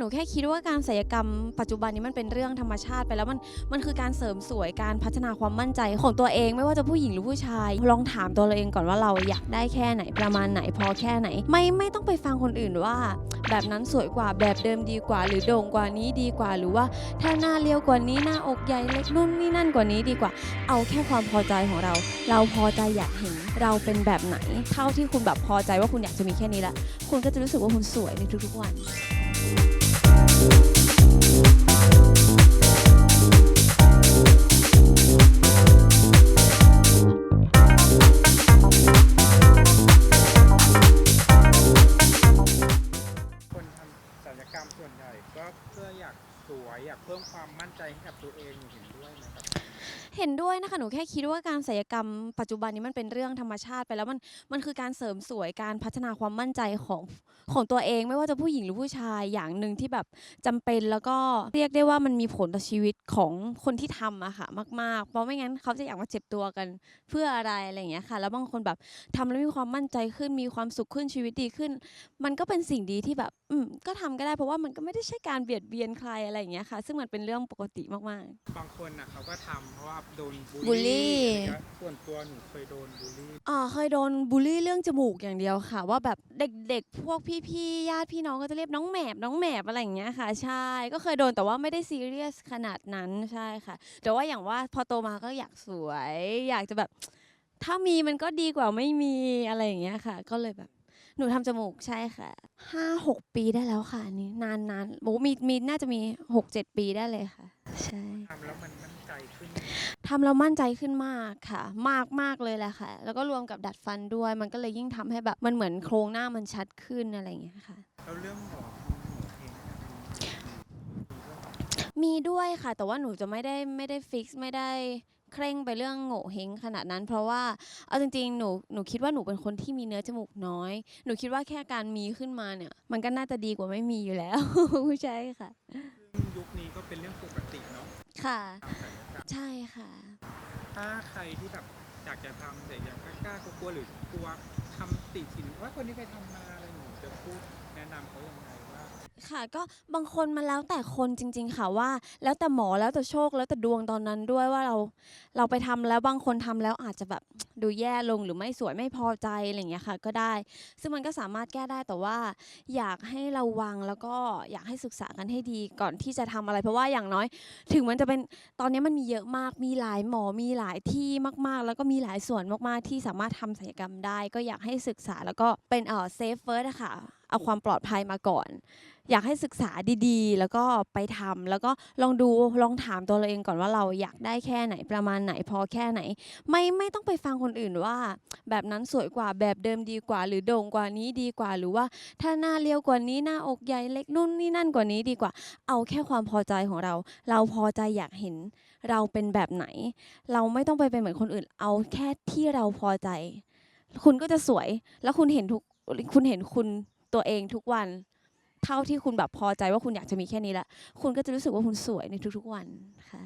หนูแค่คิดว่าการศัลยกรรมปัจจุบันนี้มันเป็นเรื่องธรรมชาติไปแล้วมันมันคือการเสริมสวยการพัฒนาความมั่นใจของตัวเอง ไม่ว่าจะผู้หญิงหรือผู้ชาย ลองถามตัวเราเองก่อนว่าเราอยากได้แค่ไหนประมาณไหนพอแค่ไหน ไม่ไม่ต้องไปฟังคนอื่นว่า แบบนั้นสวยกว่าแบบเดิมดีกว่า หรือโด่งกว่านี้ดีกว่า หรือว่าถ้าหน้าเรียวกว่านี้หน้าอกใหญ่เล็กนู่นนี่นั่นกว่านี้ดีกว่า เอาแค่ความพอใจของเรา เราพอใจอยากเห็นเราเป็นแบบไหน เท่าที่คุณแบบพอใจว่าคุณอยากจะมีแค่นี้ละคุณก็จะรู้สึกว่าคุณสวยในทุกๆวัน สวยอยากเพิ่มความมั่นใจให้กับตัวเองเห็นด้วย เห็นด้วยนะคะหนูแค่คิดว่าการศัลยกรรมปัจจุบันนี้มันเป็นเรื่องธรรมชาติไปแล้วมันมันคือการเสริมสวยการพัฒนาความมั่นใจของของตัวเอง ไม่ว่าจะผู้หญิงหรือผู้ชายอย่างหนึ่งที่แบบจำเป็นแล้วก็เรียกได้ว่ามันมีผลต่อชีวิตของคนที่ทำอะค่ะมาก ๆ เพราะไม่งั้นเขาจะอยากมาเจ็บตัวกันเพื่ออะไรอะไรอย่างเงี้ยค่ะ แล้วบางคนแบบทำแล้วมีความมั่นใจขึ้นมีความสุขขึ้นชีวิตดีขึ้น มันก็เป็นสิ่งดีที่แบบอืมก็ทำก็ได้เพราะว่ามันก็ไม่ได้ใช่การเบียดเบียนใครอะไรอย่างเงี้ยค่ะ ซึ่งมันเป็นเรื่องปกติมากๆ บางคนนะเขาก็ทำเพราะว่าโดนบูลลี่อะไรเงี้ยส่วนตัวหนูเคยโดนบูลลี่ อ่าเคยโดนบูลลี่เรื่องจมูกอย่างเดียวค่ะ ว่าแบบเด็กๆ พวกพี่ๆญาติพี่น้องก็จะเรียกน้องแหมบน้องแหมบอะไรอย่างเงี้ยค่ะ ใช่ก็เคยโดนแต่ว่าไม่ได้ซีเรียสขนาดนั้นใช่ค่ะ แต่ว่าอย่างว่าพอโตมาก็อยากสวย อยากจะแบบ ถ้ามีมันก็ดีกว่าไม่มีอะไรอย่างเงี้ยค่ะ ก็เลยแบบ หนูทำจมูกใช่ค่ะห้าหกปีได้แล้วค่ะอันนี้นานนานๆโอ้มีมีน่าจะมีหกเจ็ดปีได้เลยค่ะ ใช่ ทำแล้วมันมั่นใจขึ้น ทำแล้วมั่นใจขึ้นมากค่ะ มากมากเลยแหละค่ะ แล้วก็รวมกับดัดฟันด้วย มันก็เลยยิ่งทำให้แบบมันเหมือนโครงหน้ามันชัดขึ้นอะไรอย่างเงี้ยค่ะ แล้วเรื่องหมอหมอเองนะครับมีด้วยค่ะ แต่ว่าหนูจะไม่ได้ไม่ได้ฟิกซ์ไม่ได้เคร่งไปเรื่องโง่เฮงขนาดนั้น เพราะว่าเอาจริงๆหนูหนูคิดว่าหนูเป็นคนที่มีเนื้อจมูกน้อย หนูคิดว่าแค่การมีขึ้นมาเนี่ย มันก็น่าจะดีกว่าไม่มีอยู่แล้ว ใช่ค่ะซึ่งยุคนี้ก็เป็นเรื่องปกติเนาะ ค่ะทำศัลยกรรมใช่ค่ะ ถ้าใครที่แบบอยากจะทำแต่ยังกล้าๆกลัวๆหรือกลัวคำติฉินว่าคนนี้ไปทำมาอะไรหนูจะพูดแนะนำเขายังไงว่า ค่ะก็บางคนมันแล้วแต่คนจริง ๆ ค่ะว่า แล้วแต่หมอแล้วแต่โชคแล้วแต่ดวงตอนนั้นด้วยว่าเราเราไปทำแล้วบางคนทำแล้วอาจจะแบบดูแย่ลงหรือไม่สวยไม่พอใจอะไรอย่างเงี้ยค่ะก็ได้ ซึ่งมันก็สามารถแก้ได้แต่ว่า อยากให้ระวังแล้วก็อยากให้ศึกษากันให้ดีก่อนที่จะทำอะไร เพราะว่าอย่างน้อย ถึงมันจะเป็นตอนนี้มันมีเยอะมากมีหลายหมอมีหลายที่มากๆ แล้วก็มีหลายส่วนมากๆที่สามารถทำศัลยกรรมได้ ก็อยากให้ศึกษาแล้วก็เป็นเอ่อเซฟเฟิร์สอะค่ะเอาความปลอดภัยมาก่อน อยากให้ศึกษาดีๆ แล้วก็ไปทำแล้วก็ลองดูลองถามตัวเราเองก่อนว่าเราอยากได้แค่ไหนประมาณไหนพอแค่ไหน ไม่ไม่ต้องไปฟังคนอื่นว่า แบบนั้นสวยกว่าแบบเดิมดีกว่า หรือโด่งกว่านี้ดีกว่า หรือว่าถ้าหน้าเรียวกว่านี้หน้าอกใหญ่เล็กนู่นนี่นั่นกว่านี้ดีกว่า เอาแค่ความพอใจของเรา เราพอใจอยากเห็นเราเป็นแบบไหน เราไม่ต้องไปเป็นเหมือนคนอื่น เอาแค่ที่เราพอใจ คุณก็จะสวยแล้วคุณเห็นทุกคุณเห็นคุณตัวเองทุกวัน เท่าที่คุณแบบพอใจว่าคุณอยากจะมีแค่นี้ละคุณก็จะรู้สึกว่าคุณสวยในทุกๆวันค่ะ